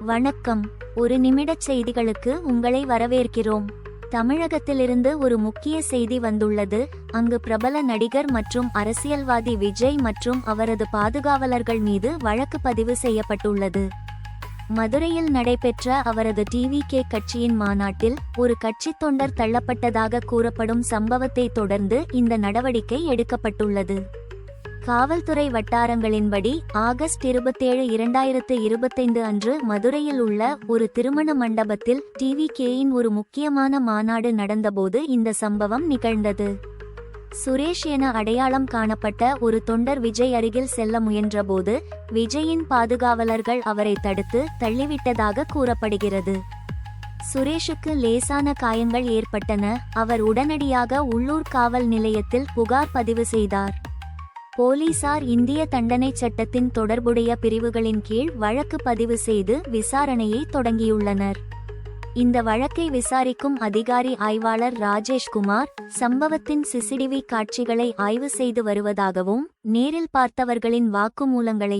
வணக்கம். ஒரு நிமிடச் செய்திகளுக்கு உங்களை வரவேற்கிறோம். தமிழகத்திலிருந்து ஒரு முக்கிய செய்தி வந்துள்ளது. அங்கு பிரபல நடிகர் மற்றும் அரசியல்வாதி விஜய் மற்றும் அவரது பாதுகாவலர்கள் மீது வழக்கு பதிவு செய்யப்பட்டுள்ளது. மதுரையில் நடைபெற்ற அவரது டிவி கே கட்சியின் மாநாட்டில் ஒரு கட்சி தொண்டர் தள்ளப்பட்டதாக கூறப்படும் சம்பவத்தை தொடர்ந்து இந்த நடவடிக்கை எடுக்கப்பட்டுள்ளது. காவல்துறை வட்டாரங்களின்படி ஆகஸ்ட் இருபத்தேழு இரண்டாயிரத்து இருபத்தைந்து அன்று மதுரையில் உள்ள ஒரு திருமண மண்டபத்தில் டிவி கேயின் ஒரு முக்கியமான மாநாடு நடந்தபோது இந்த சம்பவம் நிகழ்ந்தது. சுரேஷ் என அடையாளம் காணப்பட்ட ஒரு தொண்டர் விஜய் அருகில் செல்ல முயன்றபோது விஜயின் பாதுகாவலர்கள் அவரை தடுத்து தள்ளிவிட்டதாக கூறப்படுகிறது. சுரேஷுக்கு லேசான காயங்கள் ஏற்பட்டன. அவர் உடனடியாக உள்ளூர் காவல் நிலையத்தில் புகார் பதிவு செய்தார். போலீசார் இந்திய தண்டனைச் சட்டத்தின் தொடர்புடைய பிரிவுகளின் கீழ் வழக்கு பதிவு செய்து விசாரணையை தொடங்கியுள்ளனர். இந்த வழக்கை விசாரிக்கும் அதிகாரி ஆய்வாளர் ராஜேஷ்குமார் சம்பவத்தின் சிசிடிவி காட்சிகளை ஆய்வு செய்து வருவதாகவும் நேரில் பார்த்தவர்களின் வாக்குமூலங்களை